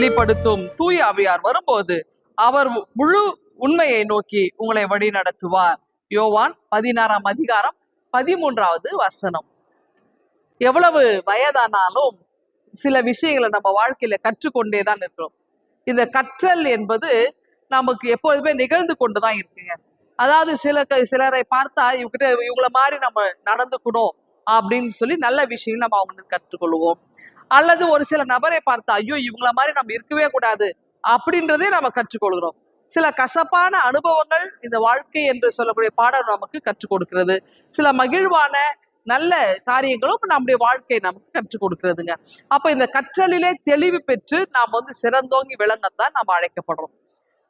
வெளிப்படுத்தும் தூய அவையார் வரும்போது அவர் முழு உண்மையை நோக்கி உங்களை வழி நடத்துவார். யோவான் பதினாறாம் அதிகாரம் பதிமூன்றாவது வசனம். எவ்வளவு வயதானாலும் சில விஷயங்களை நம்ம வாழ்க்கையில கற்றுக்கொண்டே தான் இருக்கிறோம். இந்த கற்றல் என்பது நமக்கு எப்பொழுதுமே நிகழ்ந்து கொண்டுதான் இருக்குங்க. அதாவது சில க- சிலரை பார்த்தா இவங்கிட்ட இவங்கள மாதிரி நம்ம நடந்துக்கணும் அப்படின்னு சொல்லி நல்ல விஷயம் நம்ம அவங்க கற்றுக்கொள்வோம். அல்லது ஒரு சில நபரை பார்த்தா ஐயோ இவங்கள மாதிரி நம்ம இருக்கவே கூடாது அப்படின்றதே நம்ம கற்றுக்கொள்கிறோம். சில கசப்பான அனுபவங்கள் இந்த வாழ்க்கை என்று சொல்லக்கூடிய பாடம் நமக்கு கற்றுக் கொடுக்கிறது. சில மகிழ்வான நல்ல காரியங்களும் நம்முடைய வாழ்க்கை நமக்கு கற்றுக் கொடுக்கிறதுங்க. அப்ப இந்த கற்றலிலே தெளிவு பெற்று நாம் வந்து சிறந்தோங்கி விளங்கத்தான் நாம் அழைக்கப்படுறோம்.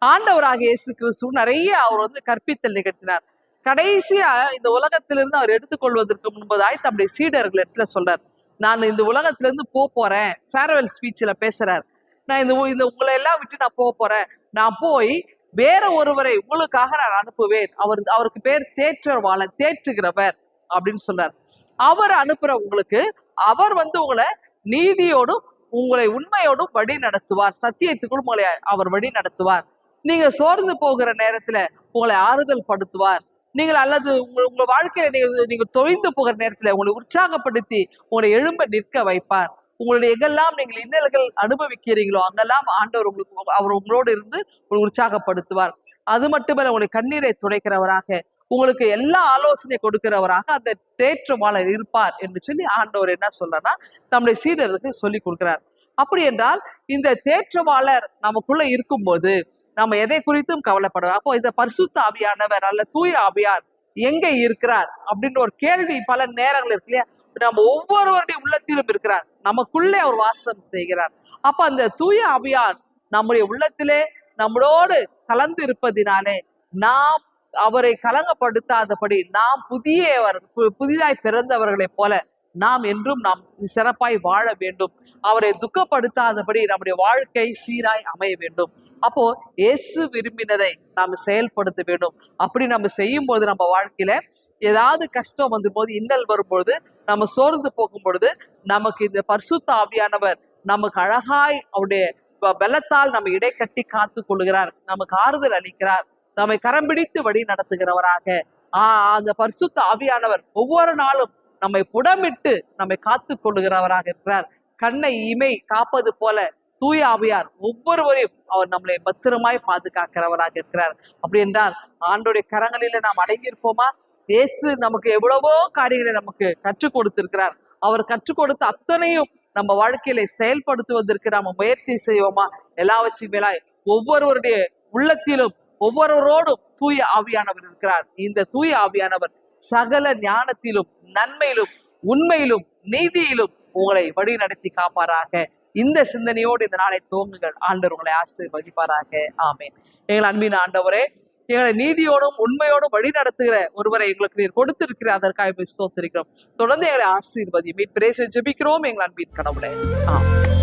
ஆண்டவராக இயேசு கிறிஸ்து நிறைய அவர் வந்து கற்பித்தல் நிகழ்த்தினார். கடைசியா இந்த உலகத்திலிருந்து அவர் எடுத்துக்கொள்வதற்கு முன்பதாய் தம்முடைய சீடர்கள் இடத்துல சொல்றார். நான் இந்த உலகத்திலிருந்து போக போறேன். ஃபேர்வெல் ஸ்பீச்ல பேசுறார். நான் இந்த உ- இந்த உங்களை எல்லாம் விட்டு நான் போக போறேன். நான் போய் வேற ஒருவரை உங்களுக்காக நான் அனுப்புவேன். அவர் அவருக்கு பேர் தேற்றவாளன் தேற்றுகிறவர் அப்படின்னு சொன்னார் அவர் அனுப்புற உங்களுக்கு அவர் வந்து உங்களை நீதியோடும் உங்களை உண்மையோடும் வழி நடத்துவார். சத்தியத்துக்குள் உங்களை அவர் வழி நடத்துவார். நீங்க சோர்ந்து போகிற நேரத்துல உங்களை ஆறுதல் படுத்துவார். நீங்கள் அல்லது உங்கள் உங்கள் வாழ்க்கையில நீங்க நீங்கள் தொய்ந்து போகிற நேரத்தில் உங்களை உற்சாகப்படுத்தி உங்களை எழும்ப நிற்க வைப்பார். உங்களுடைய எங்கெல்லாம் நீங்கள் இன்னல்கள் அனுபவிக்கிறீங்களோ அங்கெல்லாம் ஆண்டவர் உங்களுக்கு அவர் உங்களோடு இருந்து உங்களை உற்சாகப்படுத்துவார். அது மட்டுமல்ல உங்களுடைய கண்ணீரை துடைக்கிறவராக உங்களுக்கு எல்லா ஆலோசனை கொடுக்கிறவராக அந்த தேற்றமாளர் இருப்பார் என்று சொல்லி ஆண்டவர் என்ன சொல்றனா தம்முடைய சீடருக்கு சொல்லி கொடுக்கிறார். அப்படி என்றால் இந்த தேற்றமாளர் நமக்குள்ள இருக்கும்போது நம்ம எதை குறித்தும் கவலைப்படுவோம் அப்போ இந்த பரிசுத்த ஆவியானவர் அல்ல தூய ஆவியார் எங்க இருக்கிறார் அப்படின்ற ஒரு கேள்வி பல நேரங்கள் இருக்கு இல்லையா? நம்ம ஒவ்வொருவருடைய உள்ளத்திலும் இருக்கிறார். நமக்குள்ளே அவர் வாசம் செய்கிறார். அப்ப அந்த தூய ஆவியார் நம்முடைய உள்ளத்திலே நம்மளோடு கலந்து இருப்பதினாலே நாம் அவரை கலங்கப்படுத்தாதபடி நாம் புதியவர் பு- புதிதாய் பிறந்தவர்களைப் போல நாம் என்றும் நாம் சிறப்பாய் வாழ வேண்டும். அவரை துக்கப்படுத்தாதபடி நம்முடைய வாழ்க்கை சீராய் அமைய வேண்டும். அப்போ இயேசு விரும்பினதை நாம் செயல்படுத்த வேண்டும். அப்படி நம்ம செய்யும் போது நம்ம வாழ்க்கையில ஏதாவது கஷ்டம் வந்து போது இன்னல் வரும்பொழுது நம்ம சோர்ந்து போகும் பொழுது நமக்கு இந்த பரிசுத்த ஆவியானவர் நமக்கு அழகாய் அவருடைய பலத்தால் நம்ம இடை கட்டி காத்து கொள்கிறார். நமக்கு ஆறுதல் அளிக்கிறார். நம்மை கரம் பிடித்து வழி நடத்துகிறவராக. ஆஹ் அந்த பரிசுத்த ஆவியானவர் ஒவ்வொரு நாளும் நம்மை புடமிட்டு நம்மை காத்து கொள்ளுகிறவராக இருக்கிறார். கண்ணை இமை காப்பது போல தூய ஆவியார் ஒவ்வொருவரையும் அவர் நம்மளை பத்திரமாய் பாதுகாக்கிறவராக இருக்கிறார். அப்படி என்றால் ஆண்டோடைய கரங்களில நாம் அடங்கியிருப்போமா? இயேசு நமக்கு எவ்வளவோ காரியங்களை நமக்கு கற்றுக் கொடுத்திருக்கிறார். அவர் கற்றுக் கொடுத்த அத்தனையும் நம்ம வாழ்க்கையில செயல்படுத்துவதற்கு நாம முயற்சி செய்வோமா? எல்லாவற்றையும் மேலாய் ஒவ்வொருவருடைய உள்ளத்திலும் ஒவ்வொருவரோடும் தூய ஆவியானவர் இருக்கிறார். இந்த தூய ஆவியானவர் சகல ஞானத்திலும் நன்மையிலும் உண்மையிலும் நீதியிலும் உங்களை வழி நடத்தி காப்பாராக. இந்த சிந்தனையோடு இந்த நாளை துவங்குங்கள். ஆண்டவர் உங்களை ஆசீர்வதிப்பாராக. ஆமேன். எங்கள் அன்பின் ஆண்டவரே எங்களை நீதியோடும் உண்மையோடும் வழி நடத்துகிற ஒருவரை எங்களுக்கு நீர் கொடுத்திருக்கிற அதற்காக போய் சோத்திருக்கிறோம் தொடர்ந்து எங்களை ஆசீர்வதி மீட் பிரேச ஜெபிக்கிறோம் எங்கள் அன்பின் கடவுளே ஆமென்.